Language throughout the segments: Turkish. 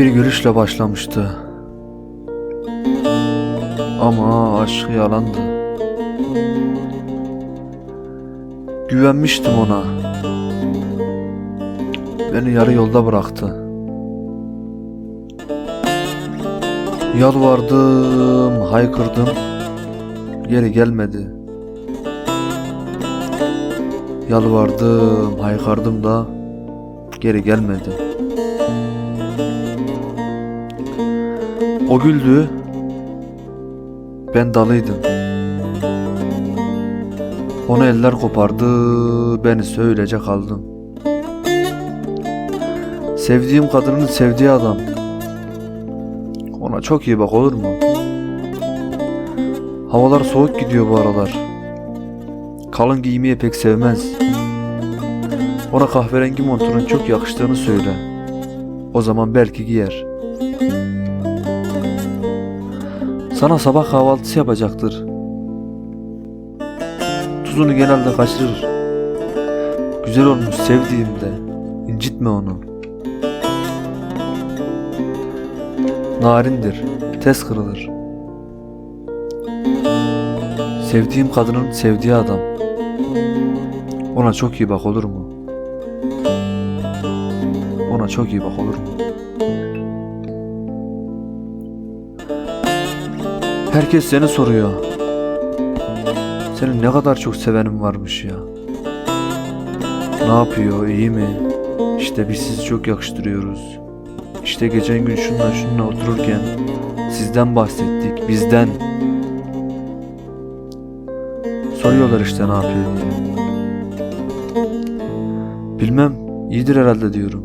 bir gülüşle başlamıştı. Ama aşkı yalandı. Güvenmiştim ona. Beni yarı yolda bıraktı. Yalvardım, haykırdım. Geri gelmedi. Yalvardım, haykırdım da geri gelmedi. O güldü. Ben dalıydım. Onu eller kopardı, beni söylece kaldım. Sevdiğim kadının sevdiği adam. Ona çok iyi bak olur mu? Havalar soğuk gidiyor bu aralar. Kalın giymeyi pek sevmez. Ona kahverengi montunun çok yakıştığını söyle. O zaman belki giyer. Sana sabah kahvaltısı yapacaktır. Tuzunu genelde kaçırır. Güzel olmuş sevdiğimde. incitme onu. Narindir. Tez kırılır. Sevdiğim kadının sevdiği adam. Ona çok iyi bak olur mu? Ona çok iyi bak olur mu? Herkes seni soruyor. Senin ne kadar çok sevenin varmış ya. Ne yapıyor, iyi mi? İşte biz sizi çok yakıştırıyoruz. İşte geçen gün şunla şunla otururken sizden bahsettik, bizden. Soruyorlar işte ne yapıyor diye. Bilmem, iyidir herhalde diyorum.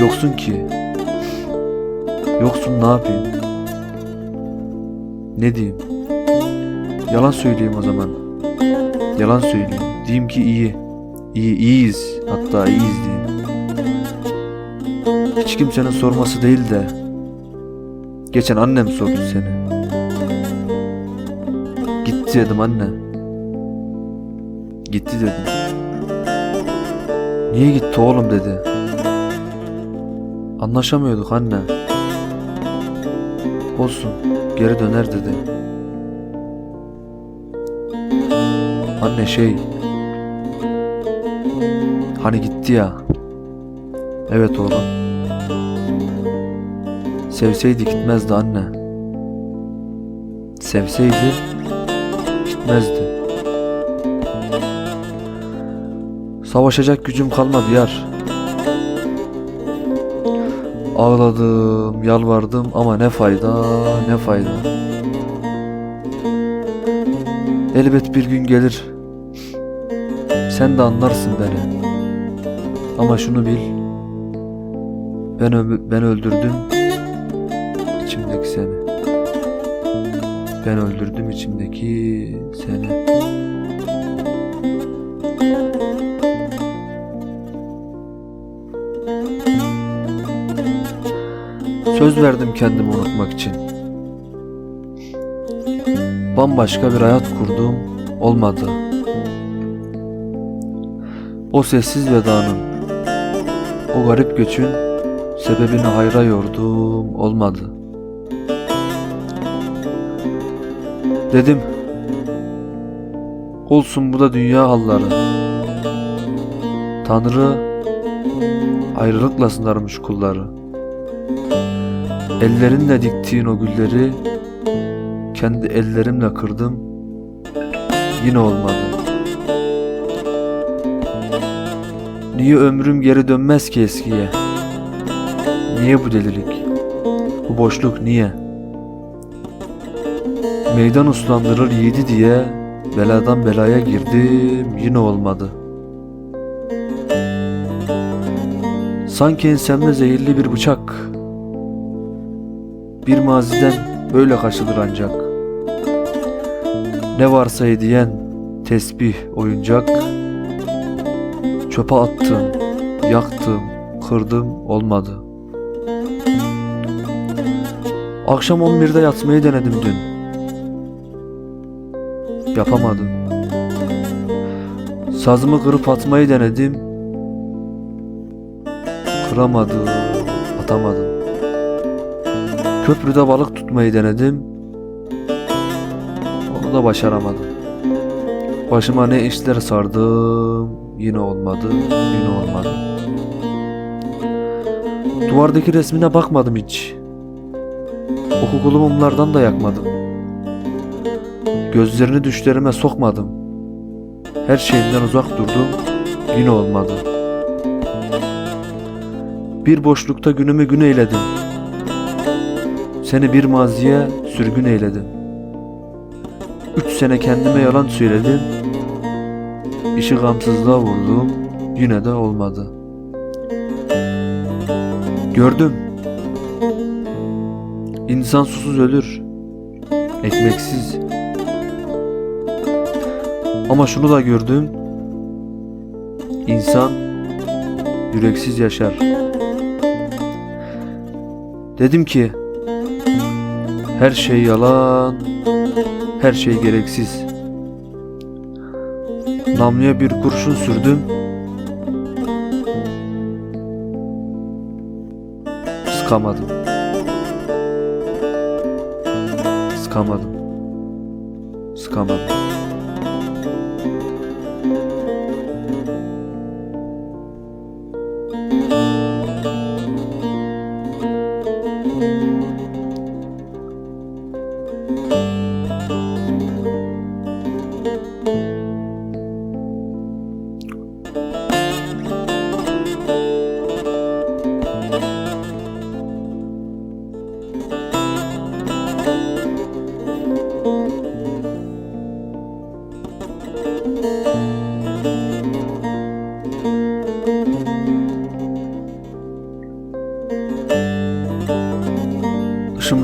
Yoksun ki. Yoksun ne yapayım? Ne diyeyim? Yalan söyleyeyim o zaman. Yalan söyleyeyim. Diyeyim ki iyi. İyi, iyiyiz. Hatta iyiyiz diyeyim. Hiç kimsenin sorması değil de Geçen annem sordu seni Gitti dedim anne Gitti dedim Niye gitti oğlum dedi Anlaşamıyorduk anne Olsun geri döner dedi Anne şey Hani gitti ya Evet oğlum Sevseydi gitmezdi anne. Sevseydi gitmezdi. Savaşacak gücüm kalmadı yar. Ağladım, yalvardım ama ne fayda, ne fayda. Elbet bir gün gelir. Sen de anlarsın beni. Ama şunu bil. Ben ben öldürdüm içimdeki seni. Ben öldürdüm içimdeki seni. Söz verdim kendimi unutmak için. Bambaşka bir hayat kurdum, olmadı. O sessiz vedanın, o garip göçün sebebini hayra yordum, olmadı. Dedim. Olsun bu da dünya halları. Tanrı ayrılıkla sınarmış kulları. Ellerinle diktiğin o gülleri kendi ellerimle kırdım. Yine olmadı. Niye ömrüm geri dönmez ki eskiye? Niye bu delilik? Bu boşluk niye? Meydan uslandırır yiğidi diye beladan belaya girdim yine olmadı. Sanki ensemde zehirli bir bıçak. Bir maziden böyle kaçılır ancak. Ne varsa hediyen tesbih oyuncak. Çöpe attım, yaktım, kırdım olmadı. Akşam 11'de yatmayı denedim dün. Yapamadım. Sazımı kırıp atmayı denedim. Kıramadım, atamadım. Köprüde balık tutmayı denedim. Onu da başaramadım. Başıma ne işler sardım. Yine olmadı. Yine olmadı. Duvardaki resmine bakmadım hiç. Oku kolu mumlardan da yakmadım. Gözlerini düşlerime sokmadım. Her şeyinden uzak durdum. Yine olmadı. Bir boşlukta günümü gün eyledim. Seni bir maziye sürgün eyledim. Üç sene kendime yalan söyledim. İşi gamsızlığa vurdum. Yine de olmadı. Gördüm. İnsan susuz ölür. Ekmeksiz. Ama şunu da gördüm. İnsan yüreksiz yaşar. Dedim ki her şey yalan, her şey gereksiz. Namluya bir kurşun sürdüm. Sıkamadım. Sıkamadım. Sıkamadım.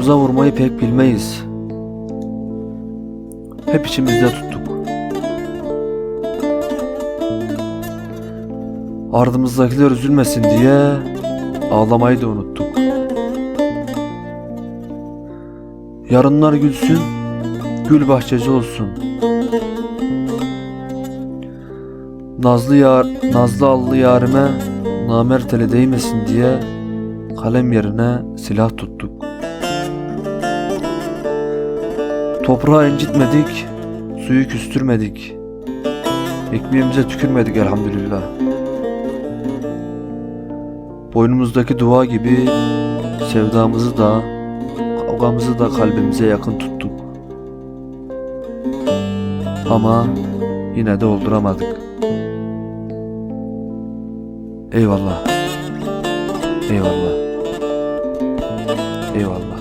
Dışımıza vurmayı pek bilmeyiz. Hep içimizde tuttuk. Ardımızdakiler üzülmesin diye ağlamayı da unuttuk. Yarınlar gülsün, gül bahçeci olsun. Nazlı yar, nazlı allı yarime namert ele değmesin diye kalem yerine silah tuttuk. Toprağı incitmedik, suyu küstürmedik. Ekmeğimize tükürmedik elhamdülillah. Boynumuzdaki dua gibi sevdamızı da, kavgamızı da kalbimize yakın tuttuk. Ama yine de olduramadık. Eyvallah. Eyvallah. Eyvallah.